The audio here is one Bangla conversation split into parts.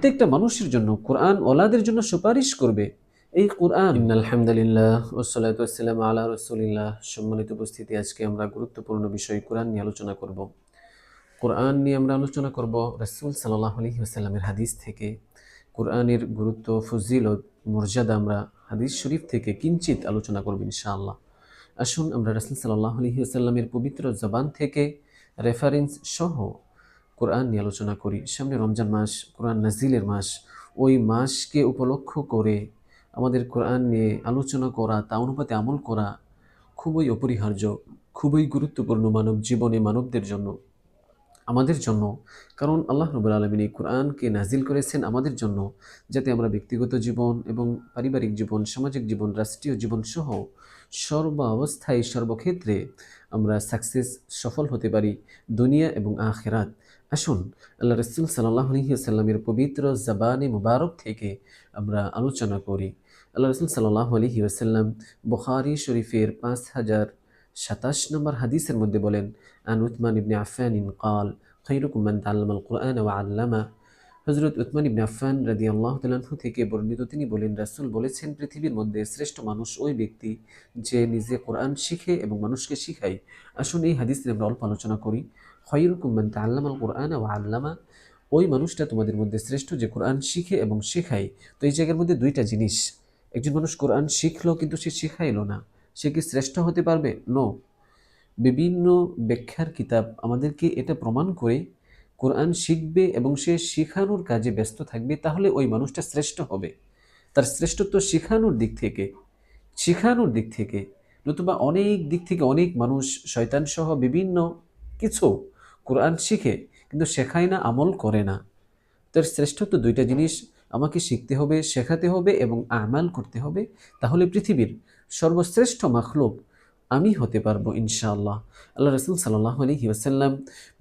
প্রত্যেকটা মানুষের জন্য কোরআন ওলাদের জন্য সুপারিশ করবে। এই কোরআন আলহামদুলিল্লাহ ওসালাতু আসসালাম আলা রসুলিল্লাহ। সম্মানিত উপস্থিতি, আজকে আমরা গুরুত্বপূর্ণ বিষয় কোরআন নিয়ে আলোচনা করব। কোরআন নিয়ে আমরা আলোচনা করব রসুল সাল্লাহ আলহি আসাল্লামের হাদিস থেকে। কোরআনের গুরুত্ব, ফজিলত, মর্যাদা আমরা হাদিস শরীফ থেকে কিঞ্চিত আলোচনা করব ইনশাআল্লাহ। আসুন আমরা রসুল সাল্লাহ আলহি আসাল্লামের পবিত্র জবান থেকে রেফারেন্স সহ কোরআন নিয়ে আলোচনা করি। সামনে রমজান মাস, কোরআন নাজিলের মাস। ওই মাসকে উপলক্ষ করে আমাদের কোরআন নিয়ে আলোচনা করা, তা অনুপাতে আমল করা খুবই অপরিহার্য, খুবই গুরুত্বপূর্ণ মানব জীবনে মানবদের জন্য, আমাদের জন্য। কারণ আল্লাহ রবুল আলমিন এই কোরআনকে নাজিল করেছেন আমাদের জন্য, যাতে আমরা ব্যক্তিগত জীবন এবং পারিবারিক জীবন, সামাজিক জীবন, রাষ্ট্রীয় জীবন সহ সর্ব অবস্থায় সর্বক্ষেত্রে আমরা সাকসেস, সফল হতে পারি দুনিয়া এবং আখেরাত। আসুন আল্লাহ রসুল সাল্লাহ আলহিউসাল্লামের পবিত্র জবানে মুবারক থেকে আমরা আলোচনা করি। আল্লাহ রসুল সাল্লাহ আলহি আসাল্লাম বুখারি শরীফের পাঁচ হাজার সাতাশ নম্বর হাদিসের মধ্যে বলেন, আন উতমান ইবনে আফান ইন কাল খৈরুকুম মান তাল্লাম আল কোরআন ওয়া আল্লামা। হজরত উতমান ইবনে আফান রাদি আল্লাহ তালাহু থেকে বর্ণিত তিনি বলেন, রাসুল বলেছেন, পৃথিবীর মধ্যে শ্রেষ্ঠ মানুষ ওই ব্যক্তি যে নিজে কোরআন শিখে এবং মানুষকে শিখায়। আসুন এই হাদিস নিয়ে আমরা অল্প আলোচনা করি। খৈরুকুম মান তাল্লাম কোরআন ওয়া আল্লামা। ওই মানুষটা তোমাদের মধ্যে শ্রেষ্ঠ যে কোরআন শিখে এবং শেখায়। তো এই জায়গার মধ্যে দুইটা জিনিস। একজন মানুষ কোরআন শিখলো কিন্তু সে শিখাইলো না। সে কি শ্রেষ্ঠ হতে পারবে? নো বিভিন্ন ব্যাখ্যার কিতাব আমাদেরকে এটা প্রমাণ করে কোরআন শিখবে এবং সে শিখানোর কাজে ব্যস্ত থাকবে, তাহলে ওই মানুষটা শ্রেষ্ঠ হবে। তার শ্রেষ্ঠত্ব শিখানোর দিক থেকে, শিখানোর দিক থেকে, নতুবা অনেক দিক থেকে অনেক মানুষ, শয়তানসহ বিভিন্ন কিছু কোরআন শিখে কিন্তু শেখায় না আমল করে না তার শ্রেষ্ঠত্ব দুইটা জিনিস আমাকে শিখতে হবে শেখাতে হবে এবং আমাল করতে হবে তাহলে পৃথিবীর সর্বশ্রেষ্ঠ মাখলুক আমি হতে পারবো ইনশাআল্লাহ আল্লাহ রসুল সাল্লাহ আলহি ওসাল্লাম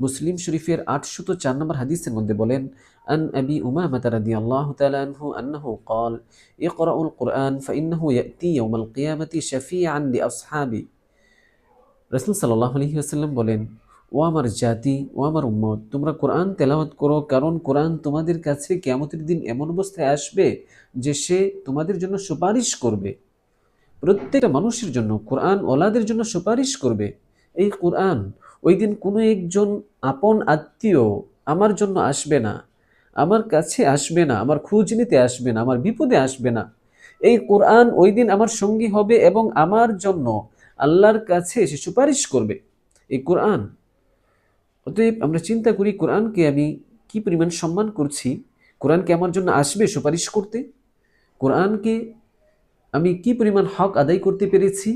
মুসলিম শরীফের আটশত চার নম্বর হাদিসের মধ্যে বলেন আন আবি উমামা রাদি আল্লাহ তালানহু আন্নাহু قال اقرأوا القرآن فإنه يأتي يوم القيامة شفيعا لأصحابي রসুল সাল্লাহ আলহি ওসাল্লাম বলেন ও আমার জাতি, ও আমার উম্মত, তোমরা কোরআন তেলাওয়াত করো, কারণ কোরআন তোমাদের কাছে কেমতের দিন এমন অবস্থায় আসবে যে সে তোমাদের জন্য সুপারিশ করবে। প্রত্যেকটা মানুষের জন্য, কোরআন ওলাদের জন্য সুপারিশ করবে। এই কোরআন, ওই দিন কোনো একজন আপন আত্মীয় আমার জন্য আসবে না, আমার কাছে আসবে না, আমার খোঁজ নিতে আসবে না, আমার বিপদে আসবে না। এই কোরআন ওই দিন আমার সঙ্গী হবে এবং আমার জন্য আল্লাহর কাছে সে সুপারিশ করবে। এই কোরআন অতএব আমরা চিন্তা করি কোরআনকে আমি কি পরিমাণ সম্মান করছি কোরআনকে আমার জন্য আসবে সুপারিশ করতে কোরআনকে আমি কি পরিমাণ হক আদায় করতে পেরেছি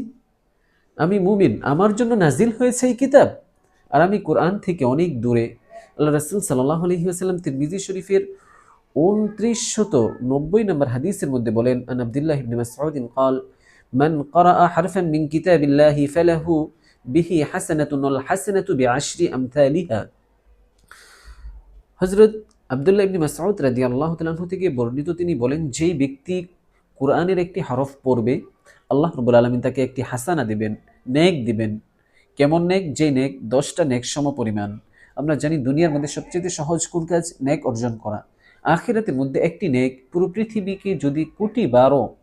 আমি মুমিন আমার জন্য নাজিল হয়েছে এই কিতাব আর আমি কোরআন থেকে অনেক দূরে আল্লাহ রাসুল সাল্লাহ আলহি আসাল্লাম তিরমিজি শরীফের উনত্রিশ শত নব্বই নম্বর হাদিসের মধ্যে বলেন আন আবদুল্লাহ ইবনে মাসউদিন قال من قرأ حرفا من كتاب الله فله বিহি হাসানাতুল হাসানাতু বি আশরি আমথালিহা হযরত আব্দুল্লাহ ইবনে মাসউদ রাদিয়াল্লাহু তাআলা থেকে বর্ণিত তিনি বলেন, যেই ব্যক্তি কোরআনের একটি হরফ পড়বে, আল্লাহ রাব্বুল আলামিন তাকে একটি হাসানা দিবেন, নেক দিবেন। কেমন নেক? যে নেক দশটা নেক সম পরিমাণ। আমরা জানি দুনিয়ার মধ্যে সবচেয়ে সহজ কোন কাজ? নেক অর্জন করা। আখিরাতের মধ্যে একটি নেক পুরো পৃথিবীকে যদি কোটি বারো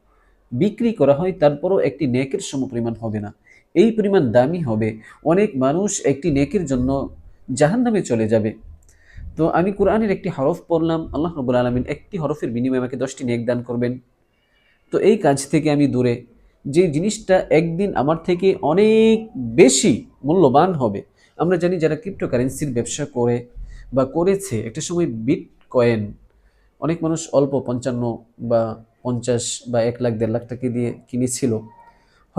বিক্রি করা হয়, তারপরও একটি নেকের সম পরিমাণ হবে না। এই পরিমাণ দামি হবে। অনেক মানুষ একটি নেকের জন্য জাহান নামে চলে যাবে। তো আমি কোরআনের একটি হরফ পড়লাম, আল্লাহ রবুল আলমিন একটি হরফের বিনিময়ে আমাকে দশটি নেক দান করবেন। তো এই কাজ থেকে আমি দূরে। যে জিনিসটা একদিন আমার থেকে অনেক বেশি মূল্যবান হবে। আমরা জানি যারা ক্রিপ্টোকারেন্সির ব্যবসা করে বা করেছে, একটা সময় বিট কয়েন অনেক মানুষ অল্প পঞ্চান্ন বা পঞ্চাশ বা এক লাখ, দেড় লাখ টাকা দিয়ে কিনেছিল।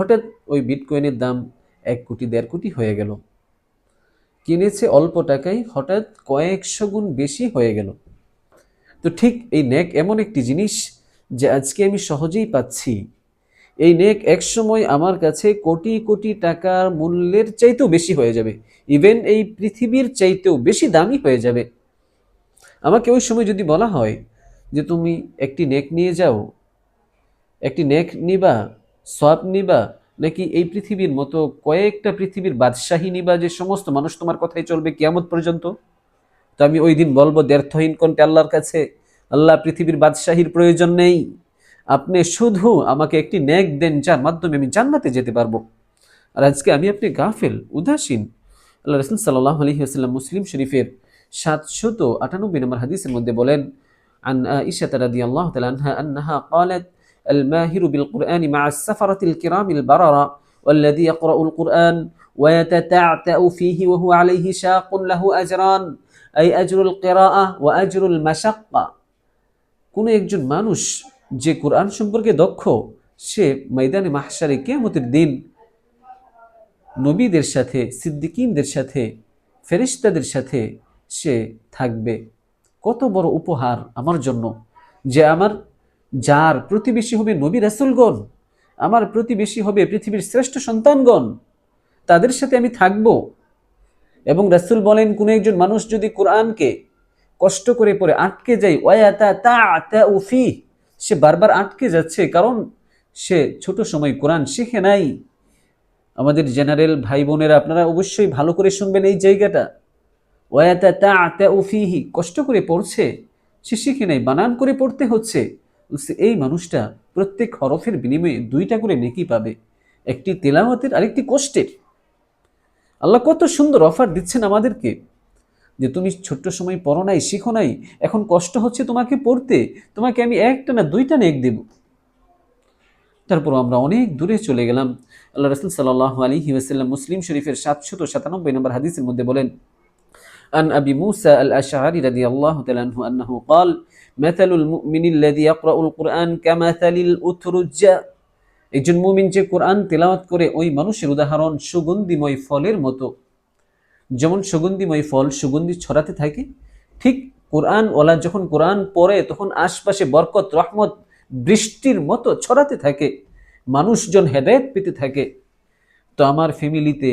হঠাৎ ওই বিটকয়েনের দাম এক কোটি, দেড় কোটি হয়ে গেল। কিনেছে অল্প টাকায় হঠাৎ কয়েকশো গুণ বেশি হয়ে গেল। তো ঠিক এই নেক এমন একটি জিনিস যে আজকে আমি সহজেই পাচ্ছি। এই নেক একসময় আমার কাছে কোটি কোটি টাকার মূল্যের চাইতেও বেশি হয়ে যাবে। ইভেন এই পৃথিবীর চাইতেও বেশি দামি হয়ে যাবে। আমাকে ওই সময় যদি বলা হয় যে তুমি একটি নেক নিয়ে যাও, একটি নেক নিবা সব নিবা নাকি এই পৃথিবীর মতো কয়েকটা পৃথিবীর বাদশাহী নিবা যে সমস্ত মানুষ তোমার কথাই চলবে কিয়ামত পর্যন্ত তো আমি ওই দিন বলবো দ্ব্যর্থহীন কণ্ঠে আল্লাহর কাছে আল্লাহ পৃথিবীর বাদশাহীর প্রয়োজন নেই আপনি শুধু আমাকে একটি নেক দেন যার মাধ্যমে আমি জান্নাতে যেতে পারবো আর আজকে আমি আপনি গাফেল উদাসীন আল্লাহ রসুল সাল্লাহ আলহি আসাল্লাম মুসলিম শরীফের সাতশত আটানব্বই নম্বর হাদিসের মধ্যে বলেন عن عائشة رضي الله تعالى عنها أنها قالت الماهر بالقرآن مع السفرة الكرام البررة والذي يقرأ القرآن ويتتعتأ فيه وهو عليه شاق له أجران أي أجر القراءة وأجر المشقة কোনো একজন মানুষ যে কোরআন সম্পর্কে দক্ষ সে ময়দানে মাহসারে কেয়ামতের দিন নবীদের সাথে সিদ্দিকিনদের সাথে ফেরিস্তাদের সাথে সে থাকবে কত বড় উপহার আমার জন্য যে আমার যার প্রতিবেশী হবে নবী রাসুলগণ, আমার প্রতিবেশী হবে পৃথিবীর শ্রেষ্ঠ সন্তানগণ, তাদের সাথে আমি থাকব। এবং রাসুল বলেন, কোনো একজন মানুষ যদি কোরআনকে কষ্ট করে পরে আটকে যায়, ওয়াতা তা তা উফি সে বারবার আটকে যাচ্ছে, কারণ সে ছোট সময় কোরআন শিখে নাই। আমাদের জেনারেল ভাই বোনেরা, আপনারা অবশ্যই ভালো করে শুনবেন এই জায়গাটা। ওয়াতা তা তা উফিহি কষ্ট করে পড়ছে, সে শিখে নাই, বানান করে পড়তে হচ্ছে। এই মানুষটা প্রত্যেক হরফের বিনিময়ে দুইটা করে নেকি পাবে একটি তেলাওয়াতের আরেকটি কষ্টের আল্লাহ কত সুন্দর অফার দিচ্ছেন আমাদেরকে যে তুমি ছোট্ট সময় পড়ো নাই শিখো নাই এখন কষ্ট হচ্ছে তোমাকে পড়তে তোমাকে আমি একটা না দুইটা নেক দেব তারপর আমরা অনেক দূরে চলে গেলাম আল্লাহ রসুল সাল্লাহ আলী ওয়াসাল্লাম মুসলিম শরীফের সাতশত সাতানব্বই নম্বর হাদিসের মধ্যে বলেন عن أبي موسى الأشعري رضي الله تعالى عنه أنه قال মাথালুল মিনিল্লাদি আকরাউল কোরআন কামাথালিল উথরুজ্জা একজন মুমিন যে কোরআন তেলাওয়াত করে, ওই মানুষের উদাহরণ সুগন্ধিময় ফলের মতো। যেমন সুগন্ধিময় ফল সুগন্ধি ছড়াতে থাকে, ঠিক কোরআন ওলা যখন কোরআন পড়ে, তখন আশপাশে বরকত, রহমত, বৃষ্টির মতো ছড়াতে থাকে, মানুষজন হেদায়ত পেতে থাকে। তো আমার ফ্যামিলিতে,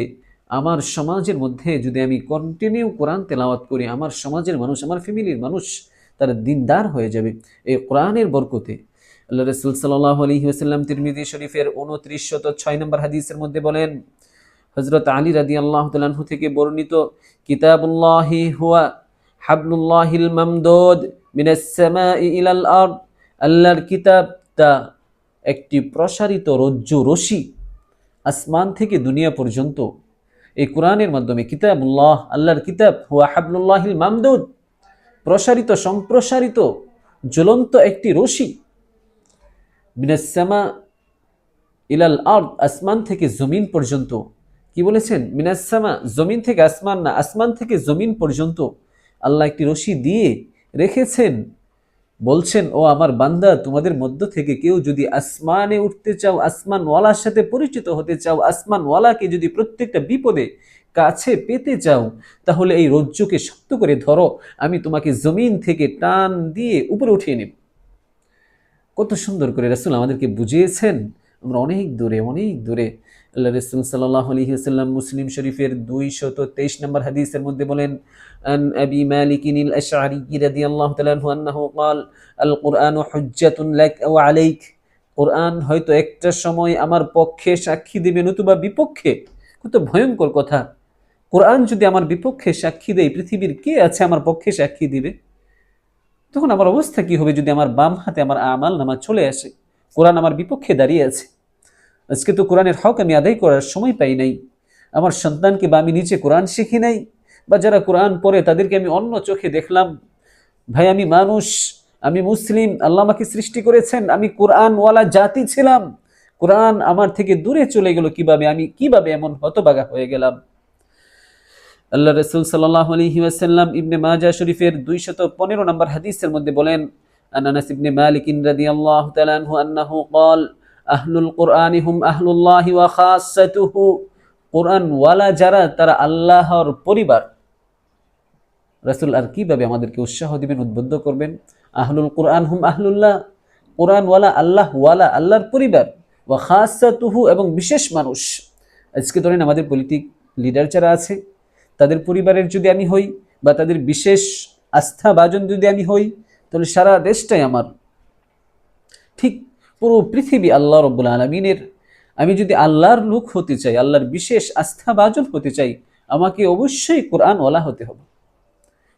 আমার সমাজের মধ্যে যদি আমি কন্টিনিউ কোরআন তেলাওয়াত করি, আমার সমাজের মানুষ, আমার ফ্যামিলির মানুষ তারা দিনদার হয়ে যাবে। এই কোরআনের বরকতে আল্লাহ রসুল সাল্লাহ আলী ওসাল্লাম তিরমিদি শরীফের উনত্রিশ শত ছয় নম্বর হাদিসের মধ্যে বলেন হজরত আলী রাদি আল্লাহ তালাহু থেকে বর্ণিত, কিতাবুল্লাহি হুয়া হাবলুল্লাহিল মামদুদ আল্লাহর কিতাব তা একটি প্রসারিত রজ্জু রশি আসমান থেকে দুনিয়া পর্যন্ত। এই কোরআনের মাধ্যমে কিতাবুল্লাহ, আল্লাহর কিতাব, হুয়া হাবলুল্লাহিল মামদুদ প্রসারিত, সম্প্রসারিত, জ্বলন্ত একটি রশি মিনাসমা ইলাল আর্দ, আসমান থেকে জমিন পর্যন্ত। কি বলেছেন? মিনাসমা জমিন থেকে আসমান না, আসমান থেকে জমিন পর্যন্ত আল্লাহ একটি রশি দিয়ে রেখেছেন। বলছেন, ও আমার বান্দা, তোমাদের মধ্য থেকে কেউ যদি আসমানে উঠতে চাও, আসমানওয়ালার সাথে পরিচিত হতে চাও, আসমানওয়ালাকে যদি প্রত্যেকটা বিপদে কাছে পেতে চাও তাহলে এই রজ্জুকে শক্ত করে ধরো আমি তোমাকে জমিন থেকে টান দিয়ে উপরে উঠিয়ে নেব কত সুন্দর করে রাসুল আমাদেরকে বুঝিয়েছেন আমরা অনেক দূরে অনেক দূরে আল্লাহ রসুল সাল্লাহ আলহি আসাল্লাম মুসলিম শরীফের দুই শত তেইশ নম্বর হাদিসের মধ্যে বলেন عن أبي مالك الأشعري رضي الله تعالى عنه أنه قال القرآن حجة لك أو عليك কোরআন হয়তো একটা সময় আমার পক্ষে সাক্ষী দিবে নতুবা বিপক্ষে কত ভয়ঙ্কর কথা কোরআন যদি আমার বিপক্ষে সাক্ষী দেয়, পৃথিবীর কে আছে আমার পক্ষে সাক্ষী দিবে? তখন আমার অবস্থা কি হবে যদি আমার বাম হাতে আমার আমাল নামা চলে আসে? কোরআন আমার বিপক্ষে দাঁড়িয়ে আছে। আজকে তো কোরআনের হক আমি আদায় করার সময় পাই নাই। আমার সন্তানকে বা আমি নিচে কোরআন শিখি নাই, বা যারা কোরআন পড়ে তাদেরকে আমি অন্য চোখে দেখলাম। ভাই, আমি মানুষ, আমি মুসলিম, আল্লাহ আমাকে সৃষ্টি করেছেন, আমি কোরআনওয়ালা জাতি ছিলাম। কোরআন আমার থেকে দূরে চলে গেল, কীভাবে আমি কীভাবে এমন হতবাগা হয়ে গেলাম? আল্লাহ রসুল সাল্লাহ আলহি আসাল্লাম ইবনে মাজা শরীফের দুইশত পনেরো নম্বর হাদিসের মধ্যে বলেন আনানাস ইবনে মালিক ইনরাদি আল্লাহ তালানহু আন্নাহু কল আহলুল কোরআনি হুম আহলুল্লাহি ওয়া খাসাতুহু। কোরআন ওয়ালা যারা, তারা আল্লাহর পরিবার। রাসুল আর কীভাবে আমাদেরকে উৎসাহ দিবেন, উদ্বুদ্ধ করবেন? আহলুল কোরআন হুম আহলুল্লাহ। কোরআনওয়ালা আল্লাহ ওয়ালা আল্লাহর পরিবার। ওয়া খাসাতুহু এবং বিশেষ মানুষ। আজকে ধরেন আমাদের পলিটিক লিডার যারা আছে তাদের পরিবারের যদি আমি হই বা তাদের বিশেষ আস্থা বাজন যদি আমি হই, তাহলে সারা দেশটাই আমার। ঠিক পুরো পৃথিবী আল্লাহ রব্বুল আলমিনের। আমি যদি আল্লাহর লোক হতে চাই, আল্লাহর বিশেষ আস্থা বাজন হতে চাই, আমাকে অবশ্যই কোরআন ওলা হতে হবে।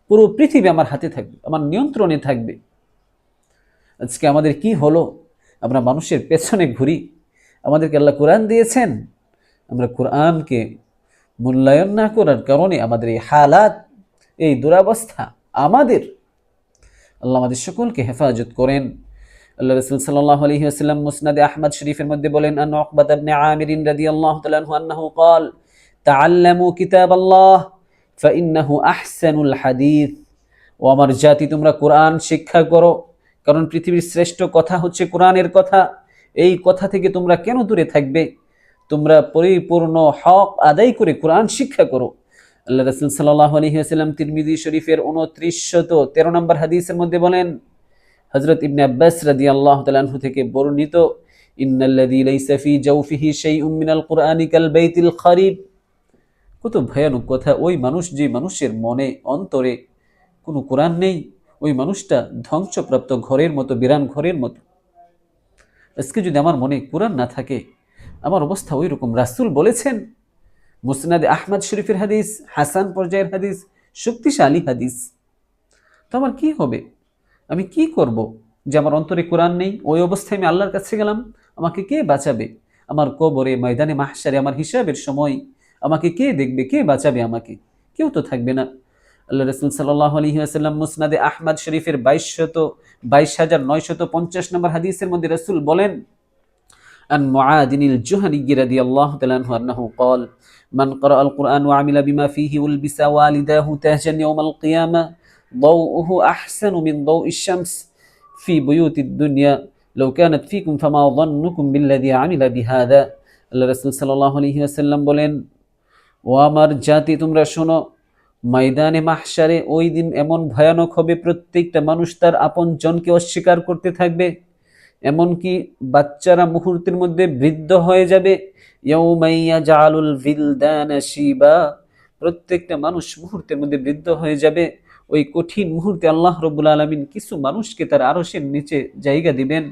পুরো পৃথিবী আমার হাতে থাকবে, আমার নিয়ন্ত্রণে থাকবে। আজকে আমাদের কি হলো? আমরা মানুষের পেছনে ঘুরি। আমাদেরকে আল্লাহ কোরআন দিয়েছেন। আমরা কোরআনকে মূল্যায়ন না করার কারণে আমাদের এই হালাত, এই দুরাবস্থা আমাদের। আল্লাহ আমাদের সকলকে হেফাজত করেন। আল্লাহ রসুল সাল্লাহ আলহি আসাল্লাম মুসনাদে আহমদ শরীফের মধ্যে বলেন, আন অকবাদ আবনে আমিরিন রাদি আল্লাহ তালাহু আন্নাহু কল তাআল্লামু কিতাব আল্লাহ ফাইন্নাহু আহসানুল হাদিস। ও আমার জাতি, তোমরা কোরআন শিক্ষা করো, কারণ পৃথিবীর শ্রেষ্ঠ কথা হচ্ছে কোরআনের কথা। এই কথা থেকে তোমরা কেন দূরে থাকবে? তোমরা পরিপূর্ণ হক আদায় করে কোরআন শিক্ষা করো। আল্লাহ রসুল সাল্লাহ আলহি আসাল্লাম তিরমিদি শরীফের উনত্রিশ শত তেরো নম্বর হাদিসের মধ্যে বলেন হজরত ইবনে আব্বাস রাদি আল্লাহ তালাহু থেকে বর্ণিত, ইন্নাল্লাযী লাইসা ফী জাওফিহি শাইউম মিনাল কুরআনি কাল বাইতিল খারিব। কত ভয়ানক কথা, ওই মানুষ যে মানুষের মনে, অন্তরে কোনো কোরআন নেই, ওই মানুষটা ধ্বংসপ্রাপ্ত ঘরের মতো, বিরান ঘরের মতো। আজকে যদি আমার মনে কোরআন না থাকে আমার অবস্থা ওই রকম রাসুল বলেছেন, মুসনাদে আহমদ শরীফের হাদিস, হাসান পর্যায়ের হাদিস, শক্তিশালী হাদিস। তো আমার কী হবে? আমি কি করব? যে আমার অন্তরে কোরআন নেই, ওই অবস্থায় আমি আল্লাহর কাছে গেলাম, আমাকে কে বাঁচাবে? আমার কবরে, ময়দানে মাহসারে আমার হিসাবের সময়, আমাকে কে দেখবে? কে বাঁচাবে আমাকে? কেউ তো থাকবে না। আল্লাহ রসুল সাল্লাহ আলী আসাল্লাম মুসনাদে আহমদ শরীফের বাইশ শত বাইশ হাজার নয়শত পঞ্চাশ নম্বর হাদিসের মধ্যে রসুল বলেন عن معاذ الجهني رضي الله تعالى عنه أنه قال من قرأ القرآن وعمل بما فيه ولبس والداه تاجا يوم القيامة ضوءه أحسن من ضوء الشمس في بيوت الدنيا لو كانت فيكم فما ظنكم بالذي عمل بهذا আল্লাহ রসুল সাল্লাহ আলহি আসাল্লাম বলেন ও আমার জাতি তোমরা শোনো ময়দানে মাহসারে ওই দিন এমন ভয়ানক হবে প্রত্যেকটা মানুষ তার আপন জনকে অস্বীকার করতে থাকবে এমনকি বাচ্চারা মুহূর্তের মধ্যে বৃদ্ধ হয়ে যাবে। প্রত্যেকটা মানুষ মুহূর্তের মধ্যে বৃদ্ধ হয়ে যাবে। ওই কঠিন মুহূর্তে আল্লাহ রবুল আলমিন কিছু মানুষকে তার আরসের নিচে জায়গা দিবেন।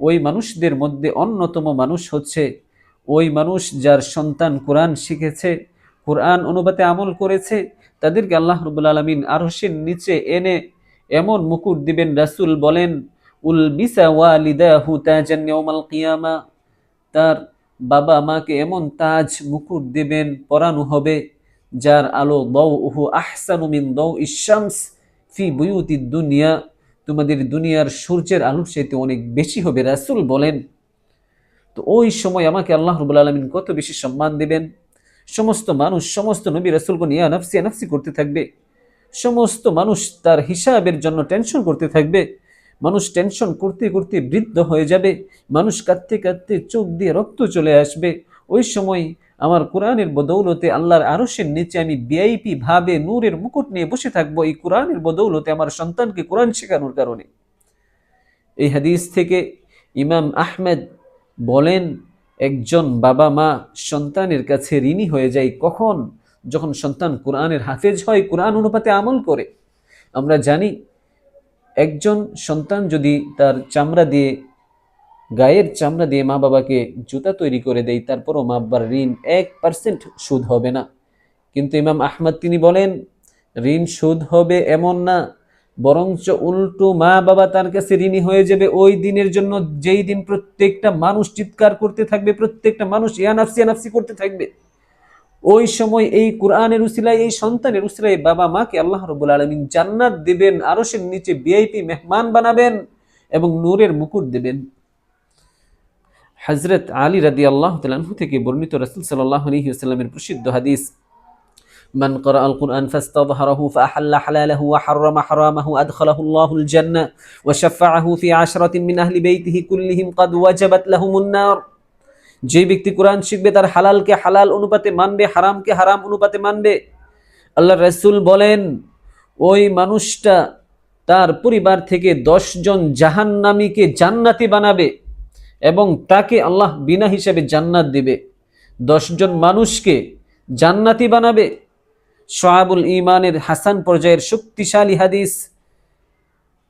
ওই মানুষদের মধ্যে অন্যতম মানুষ হচ্ছে ওই মানুষ যার সন্তান কোরআন শিখেছে, কোরআন অনুবাদে আমল করেছে। তাদেরকে আল্লাহ রবুল আলমিন আরসের নিচে এনে এমন মুকুট দিবেন। রাসুল বলেন তাজান কিয়ামা। তার বাবা মাকে এমন তাজ মুকুট দেবেন, পরানো হবে, যার আলো দৌ আহসানু মিন দৌ ইশামস ফি বুয়ুতি দুনিয়া। তোমাদের দুনিয়ার সূর্যের আলোর চাইতে অনেক বেশি হবে, রাসুল বলেন। তো ওই সময় আমাকে আল্লাহ রবুল আলমিন কত বেশি সম্মান দেবেন। সমস্ত মানুষ, সমস্ত নবী রাসুলকে নিয়ে নাফসি নাফসি করতে থাকবে। সমস্ত মানুষ তার হিসাবের জন্য টেনশন করতে থাকবে। মানুষ টেনশন করতে করতে বৃদ্ধ হয়ে যাবে। মানুষ কাঁদতে কাঁদতে চোখ দিয়ে রক্ত চলে আসবে। ওই সময় আমার কোরআনের বদৌলতে আল্লাহর আরশের নিচে আমি বিআইপি ভাবে নূরের মুকুট নিয়ে বসে থাকব। এই কোরআনের বদৌলতে আমার সন্তানকে কোরআন শেখানোর কারণে। এই হাদিস থেকে ইমাম আহমেদ বলেন, একজন বাবা মা সন্তানের কাছে ঋণী হয়ে যায় কখন? যখন সন্তান কোরআনের হাফেজ হয়, কোরআন অনুপাতে আমল করে। আমরা জানি একজন সন্তান যদি তার চামড়া দিয়ে, গায়ের চামড়া দিয়ে মা বাবাকে জুতা তৈরি করে দেয়, তারপরও মা বাবার ঋণ এক পার্সেন্ট সুদ হবে না। কিন্তু ইমাম আহমদ তিনি বলেন, ঋণ সুদ হবে এমন না, বরঞ্চ উল্টো মা বাবা তার কাছে ঋণী হয়ে যাবে ওই দিনের জন্য যেই দিন প্রত্যেকটা মানুষ চিৎকার করতে থাকবে, প্রত্যেকটা মানুষ ইয়ানাফসি ইয়ানাফসি করতে থাকবে। ওই সময় এই কোরআনের উসিলায় এই সন্তানের উসিলায় বাবা মাকে আল্লাহ রবুল আলমিন জান্নাত দিবেন আরশের নিচে বিআইপি মেহমান বানাবেন এবং নূরের মুকুট দেবেন হজরত আলী রাদি আল্লাহ তালু থেকে বর্ণিত রসুল সাল্লাহ আলহি আসাল্লামের প্রসিদ্ধ হাদিস من قرأ القرآن فاستظهره فأحل حلاله وحرم حرامه أدخله الله الجنة وشفعه في عشرة من أهل بيته كلهم قد وجبت لهم النار যে ব্যক্তি কোরআন শিখবে তার হালালকে হালাল অনুপাতে মানবে, হারামকে হারাম অনুপাতে মানবে। আল্লাহ রসুল বলেন, ওই মানুষটা তার পরিবার থেকে দশজন জাহান্নামীকে জান্নাতি বানাবে এবং তাকে আল্লাহ বিনা হিসেবে জান্নাত দিবে। দশজন মানুষকে জান্নাতি বানাবে। সোয়াবুল ইমানের হাসান পর্যায়ের শক্তিশালী হাদিস।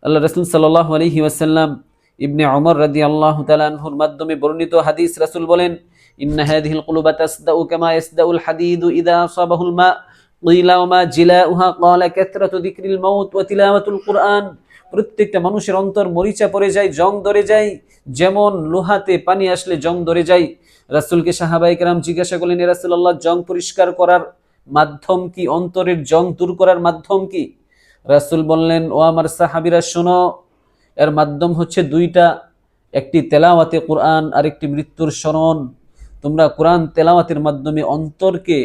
আল্লাহ রসুল সাল্লাহ আলহি ওয়াসাল্লাম ইবনে অমর রাজি আল্লাহ তালাহুর মাধ্যমে বর্ণিত হাদিস রাসুল বলেন, ইন্না হাদিহিল কুলুবা তাসদাউ কামা ইয়াসদাউল হাদিদু ইদা আসাবাহুল মা, কিলা ওয়া মা জিলাউহা, ক্বালা কাসরাতু যিকরিল মাউত ওয়া তিলাওয়াতুল কুরআন। প্রত্যেকটা মানুষের অন্তর মরিচা পড়ে যায়, জং ধরে যায়, যেমন লোহাতে পানি আসলে জং ধরে যায়। রাসূলকে সাহাবাই কেরাম জিজ্ঞাসা করলেন রাসুল্লাহ জং পরিষ্কার করার মাধ্যম কি? অন্তরের জং দূর করার মাধ্যম কি? রাসূল বললেন, ও আমার সাহাবিরা, শোনো এর মাধ্যম হচ্ছে দুইটা, একটি তেলাওয়াতে কোরআন আর একটি মৃত্যুর স্মরণ। তোমরা কোরআন তেলাওয়াতের মাধ্যমে অন্তরকে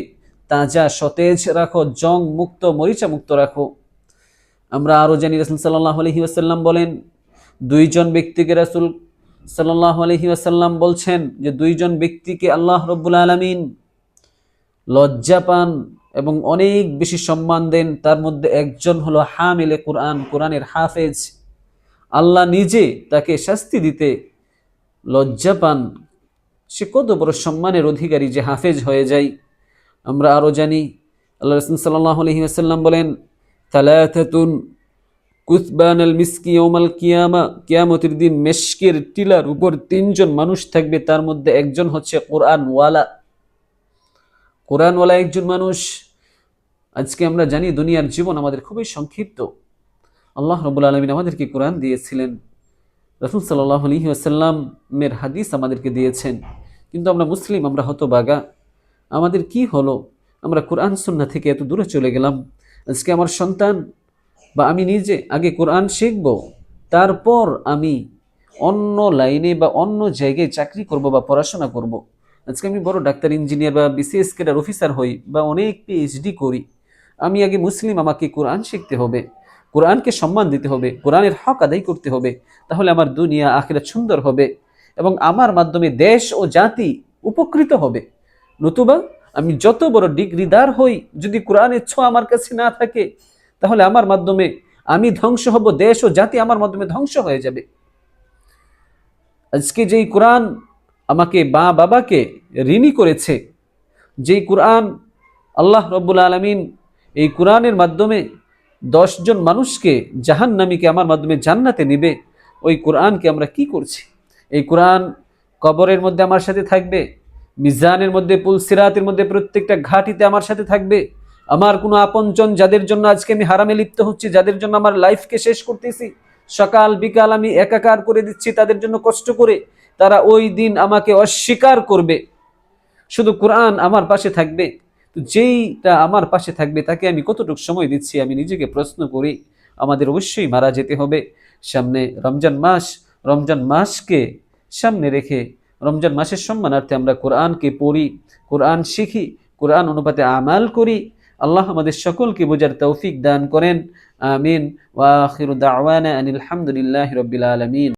তাজা, সতেজ রাখো, জং মুক্ত, মরিচা মুক্ত রাখো। আমরা আরও জানি, রাসুল সাল্লাহ আলহি আসাল্লাম বলেন, দুইজন ব্যক্তিকে রাসুল সাল্লাহ আলহি আসাল্লাম বলছেন যে, দুইজন ব্যক্তিকে আল্লাহ রব্বুল আলমিন লজ্জা পান এবং অনেক বেশি সম্মান দেন। তার মধ্যে একজন হলো হামিলে কোরআন, কোরআনের হাফেজ। আল্লাহ নিজে তাকে শাস্তি দিতে লজ্জা পান সে কত বড় সম্মানের অধিকারী যে হাফেজ হয়ে যায় আমরা আরও জানি, আল্লাহ রসুল সাল্লাহ আলহি বলেন থালাথাতুন কুসবান আল মিসকি ওমাল কিয়ামা কিয়ামতের দিন মেশকের টিলার উপর তিনজন মানুষ থাকবে, তার মধ্যে একজন হচ্ছে কোরআনওয়ালা। কোরআনওয়ালা একজন মানুষ। আজকে আমরা জানি দুনিয়ার জীবন আমাদের খুবই সংক্ষিপ্ত। আল্লাহ রবুল আলমিন আমাদেরকে কোরআন দিয়েছিলেন। রসুল সাল্লাহ আলহি আসাল্লামের হাদিস আমাদেরকে দিয়েছেন। কিন্তু আমরা মুসলিম, আমরা হতবাগা আমাদের কি হলো? আমরা কোরআন সুন্না থেকে এত দূরে চলে গেলাম। আজকে আমার সন্তান বা আমি নিজে আগে কোরআন শিখব, তারপর আমি অন্য লাইনে বা অন্য জায়গায় চাকরি করব বা পড়াশোনা করব। আজকে আমি বড় ডাক্তার, ইঞ্জিনিয়ার বা বিসিএস কেডার অফিসার হই বা অনেক পিএইচডি করি। আমি আগে মুসলিম, আমাকে কোরআন শিখতে হবে। কোরআনকে সম্মান দিতে হবে, কোরআনের হক আদায় করতে হবে, তাহলে আমার দুনিয়া আখিরা সুন্দর হবে এবং আমার মাধ্যমে দেশ ও জাতি উপকৃত হবে। নতুবা আমি যত বড় ডিগ্রিদার হই, যদি কোরআনের ছোঁয়া আমার কাছে না থাকে, তাহলে আমার মাধ্যমে আমি ধ্বংস হব, দেশ ও জাতি আমার মাধ্যমে ধ্বংস হয়ে যাবে। আজকে যেই কোরআন আমাকে মা বাবাকে ঋণী করেছে, যেই কোরআন আল্লাহ রব্বুল আলমিন এই কোরআনের মাধ্যমে দশজন মানুষকে জাহান্নামীকে আমার মাধ্যমে জান্নাতে নিবে। ওই কোরআনকে আমরা কি করছি? এই কোরআন কবরের মধ্যে আমার সাথে থাকবে, মিজানের মধ্যে, পুলসিরাতের মধ্যে প্রত্যেকটা ঘাটিতে আমার সাথে থাকবে। আমার কোনো আপনজন যাদের জন্য আজকে আমি হারামে লিপ্ত হচ্ছি, যাদের জন্য আমার লাইফকে শেষ করতেছি, সকাল বিকাল আমি একাকার করে দিচ্ছি তাদের জন্য কষ্ট করে, তারা ওই দিন আমাকে অস্বীকার করবে। শুধু কোরআন আমার পাশে থাকবে। তো যেইটা আমার পাশে থাকবে, তাকে আমি কতটুকু সময় দিচ্ছি, আমি নিজেকে প্রশ্ন করি। আমাদের অবশ্যই মারা যেতে হবে। সামনে রমজান মাস, রমজান মাসকে সামনে রেখে রমজান মাসের সম্মানার্থে আমরা কোরআনকে পড়ি, কোরআন শিখি, কোরআন অনুপাতে আমাল করি। আল্লাহ আমাদের সকলকে বোঝার তৌফিক দান করেন। আমিন। ওয়া আখিরু দাওয়ানা আনিল হামদুলিল্লাহি রাব্বিল আলামিন।